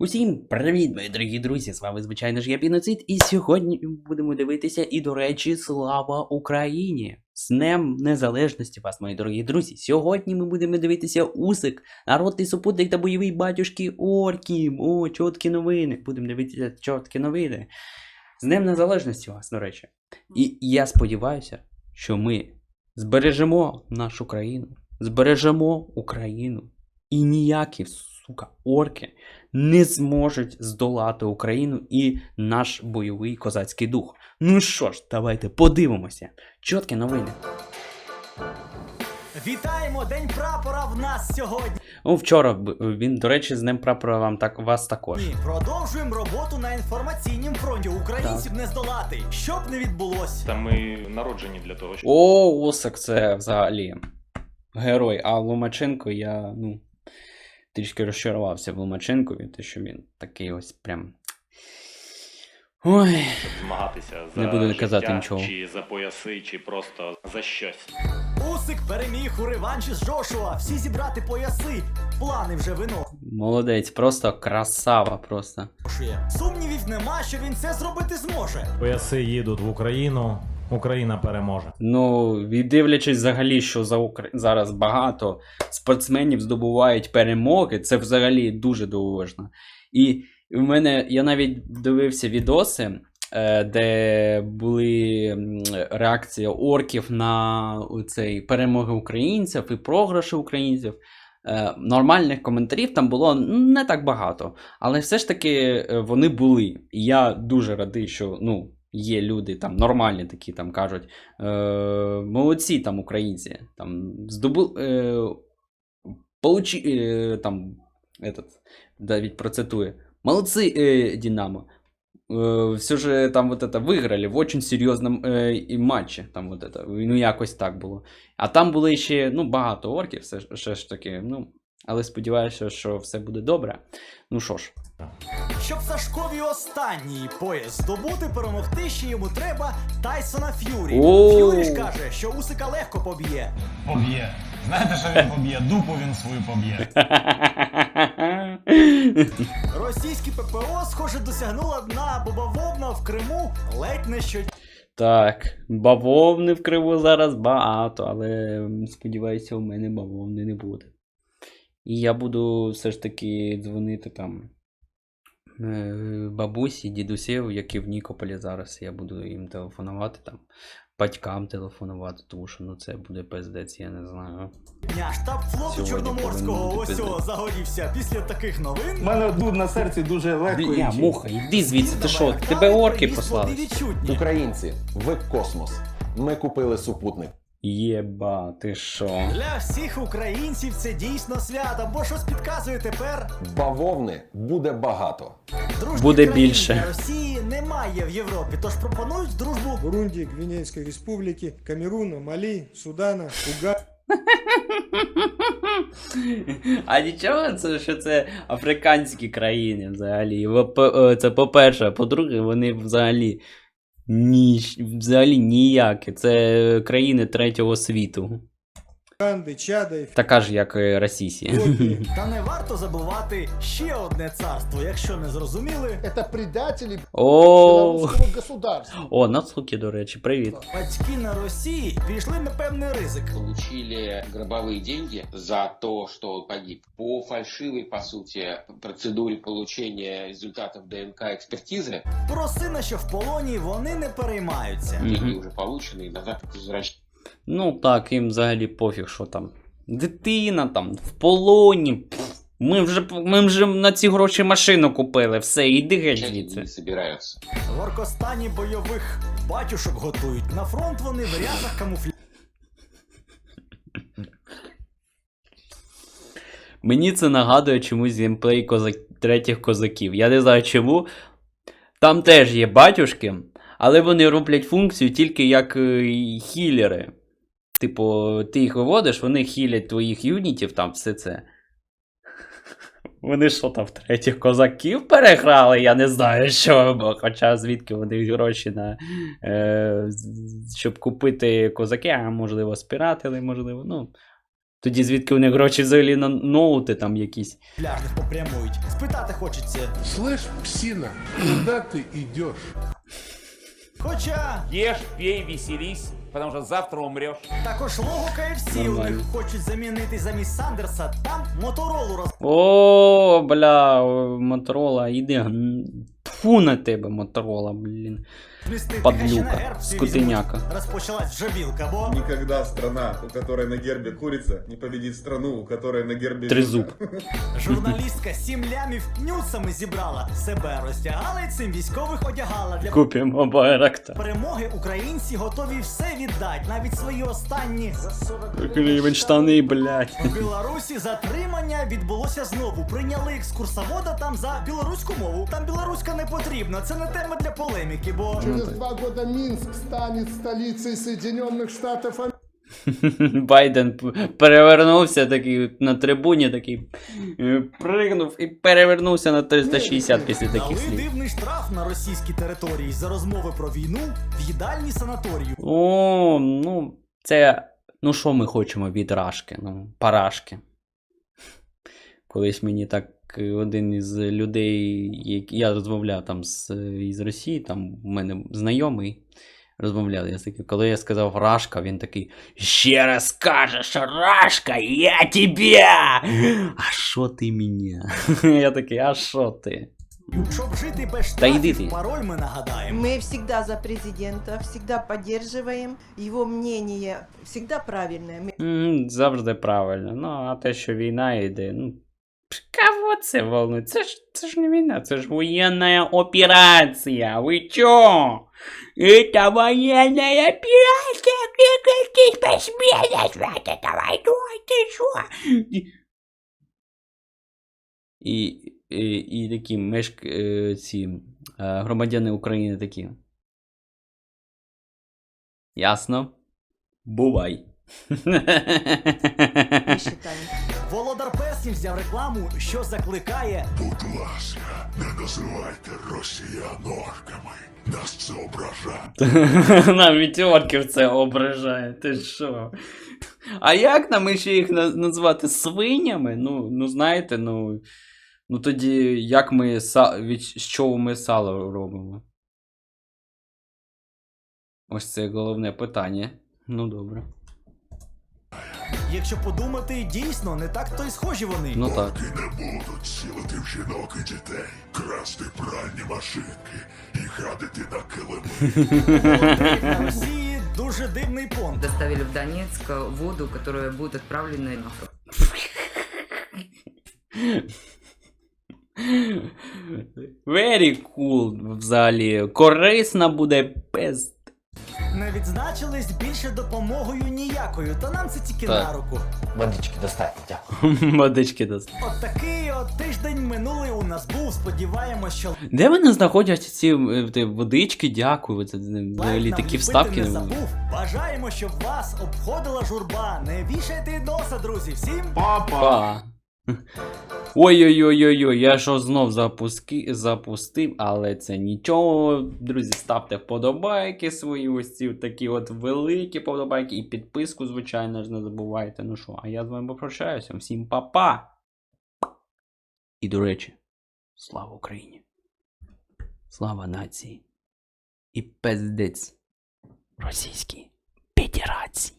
Усім привіт, мої дорогі друзі! З вами, звичайно ж, я Піноцид, і сьогодні будемо дивитися, і, до речі, слава Україні! З Днем Незалежності вас, мої дорогі друзі! Сьогодні ми будемо дивитися Усик, народний супутник та бойовий батюшки Орків. О, чоткі новини! Будемо дивитися чоткі новини. З Днем Незалежності вас, до речі. І я сподіваюся, що ми збережемо нашу країну, збережемо Україну. І ніякі, сука, орки не зможуть здолати Україну і наш бойовий козацький дух. Ну що ж, давайте подивимося. Чоткі новини. Вітаємо День прапора в нас сьогодні. О, вчора він, до речі, з ним прапора вам так вас також. Продовжуємо роботу на інформаційнім фронті. Українців не здолати. Що б не відбулося. Та ми народжені для того, щоб О, Усик, це взагалі герой. А Ломаченко я, ну, трішки розчарувався в Ломаченкові, те, що він такий ось прям. Ой. змагатися за Не буду життя, казати нічого. чи за пояси, чи просто за щось. Усик переміг у реванші з Джошуа. Всі зібрати пояси. Плани вже вино. Молодець, просто красава, просто. Сумнівів нема, що він це зробити зможе. Пояси їдуть в Україну, Україна переможе. Ну, віддивлячись взагалі, що за Укра... зараз багато спортсменів здобувають перемоги, це взагалі дуже дивовижно. І в мене я навіть дивився відоси, е, де були реакція орків на цей перемоги українців і програші українців. Е, Нормальних коментарів там було не так багато, але все ж таки е, вони були. І я дуже радий, що ну, є люди там нормальні такі там кажуть. Е, молодці там українці. Там здобу, е, получи, е, там, этот, Давид процитує. Молодцы, э, Динамо. Э, все же там вот это выиграли в очень серйозному е, і матчі. Там вот это, ну якось так було. А там були ще ну, багато орків, все, ж- все ж таки. Ну, але сподіваюся, що все буде добре. Ну що ж, Щоб Сашкові останній пояс здобути, перемогти ще йому треба Тайсона Ф'юрі. Ф'юрі ж каже, що Усика легко поб'є. поб'є. Знаєте, що він поб'є? Дупу він свою поб'є. Російське ППО, схоже, досягнула дна, бо бавовна в Криму ледь не що Так, бавовни в криву зараз багато, але сподіваюся, у мене бавовни не буде. І я буду все ж таки дзвонити там е, бабусі, дідусів, які в Нікополі зараз. Я буду їм телефонувати там, батькам телефонувати, тому що ну це буде пиздець, я не знаю. Штаб флоту Чорноморського ось о, загорівся після таких новин. У мене тут на серці дуже легко. Бля, муха, йди звідси, ти що? Тебе орки послали? Українці, ви космос. Ми купили супутник. Єба, ти що? Для всіх українців це дійсно свято, бо щось підказує тепер. Бавовни буде багато. Дружніх Буде країн більше. Росії немає в Європі, тож пропонують дружбу. Бурунди, Гвинейской республики, Камеруна, Мали, Судана, Уганда. А нічого, це що це африканські країни взагалі. Во- по- е, Це по-перше, а по-друге, вони взагалі ні, взагалі ніякі. Це країни третього світу. Уганды, Чада, Така ж, як і Росісія. Эфиопии. Та не варто забувати ще одне царство, якщо не зрозуміли. Это предатели О, белорусского государства. о, нацуки, до речі, привіт. Батьки на Росії пішли на певний ризик. получили гробовые деньги за то, что он погиб. По фальшивой, по сути, процедуре получения результатов ДНК экспертизы, Про сина, що в полоні, вони не переймаються. Мгм. деньги уже получены и назад возвращены. Ну так, їм взагалі пофіг, що там. Дитина там в полоні. пф, Ми вже, ми вже на ці гроші машину купили. Все, іди геть звідси. не. В Оркостані бойових батюшок готують. На фронт вони в рясах камуфля. Мені це нагадує чомусь геймплей козак... третіх козаків. Я не знаю чому. Там теж є батюшки, але вони роблять функцію тільки як е, хілери. Типу, ти їх виводиш, вони хілять твоїх юнітів, там все це. Вони що там в третіх козаків переграли? Я не знаю, що. бо Хоча звідки вони гроші на. Е, щоб купити козаки, а можливо, спіратили, можливо. Ну, Тоді звідки у них гроші взагалі на ноути там якісь. пляжних попрямують. Спитати хочеться. Слышь, псина, куда ты идешь? Хоча Ешь, пей, веселись, потому что завтра умрешь. також лого KFC у Нормально. них хочуть замінити замість Сандерса. Там моторолу роз... О, бля, Моторола, іди. Тфу на тебе, Моторола, блін. Подлюка, скотиняка. Розпочалась вже вілка, бо Никогда страна, у которой на гербе курица, не победит страну, у которой на гербе... Трезуб. журналістка сім лямів нюцами зібрала. Себе розтягала і цим військових одягала. Для Купимо байракта. перемоги українці готові все віддать, навіть свої останні. Гривень штани, блядь. В Білорусі затримання відбулося знову. Прийняли екскурсовода там за білоруську мову. Там білоруська не потрібна. Це не тема для полеміки, бо Через два года Минск станет столицей Соединенных Штатов Америки. Байден перевернувся такий на трибуні, такий е, пригнув і перевернувся на 360 після таких дали слів. дивний штраф на російській території за розмови про війну в їдальні санаторію. О, ну, це. Ну, що ми хочемо від Рашки? Ну, парашки. Колись мені так е, один із людей, як я розмовляв там з, із Росії, там в мене знайомий розмовляв. Я такий, коли я сказав Рашка, він такий: Ще раз кажеш, Рашка, я тебе! А що ти мене? Я такий, а що ти? Щоб жити без Та йди штрафів, ти. пароль ми нагадаємо. Мы всегда за президента, всегда поддерживаем его мнение, всегда правильное. Мы М, Завжди правильно. Ну, а те, що війна йде, ну. Кого це волнує? Це ж, це ж не війна, це ж воєнна операція. Ви чо? Это воєнна операція, якийсь посміє давай, ну, ти що? І, і, і такі мешк... е, ці е, громадяни України такі. Ясно? Бувай. Володар Перснів взяв рекламу, що закликає Будь ласка, не називайте росіян орками. Нас це ображає. Навіть орків це ображає. Ти що? А як нам ще їх назвати свинями? Ну, ну знаєте, ну. Ну тоді як ми са... від з чого ми сало робимо? Ось це головне питання. Ну добре. Якщо подумати, дійсно не так то й схожі вони. Ну так. І не будуть сілити в жінок і дітей, красти пральні машинки і гадити на килими. На Росії дуже дивний понт. Доставили в Донецк воду, которая будет отправлена на Very cool взагалі. Корисна буде без. Не відзначились більше допомогою ніякою, та нам це тільки Так. на руку. Водички достатньо, дякую. Водички дасть. От такий от тиждень минулий у нас був. Сподіваємось, що Де вони знаходять ці е, те, водички? Дякую. Це взагалі лайк нам такі ліпити вставки не не забув. Бажаємо, щоб вас обходила журба. Не вішайте носа, друзі. Всім Па. Ой-ой-ой-ой-ой, я що знов запуски... запустив, але це нічого. Друзі, ставте вподобайки свої, ось ці такі от великі вподобайки і підписку, звичайно ж, не забувайте. Ну що, а я з вами попрощаюся. Всім па-па! І до речі, слава Україні! Слава нації! І пиздець Російській Федерації!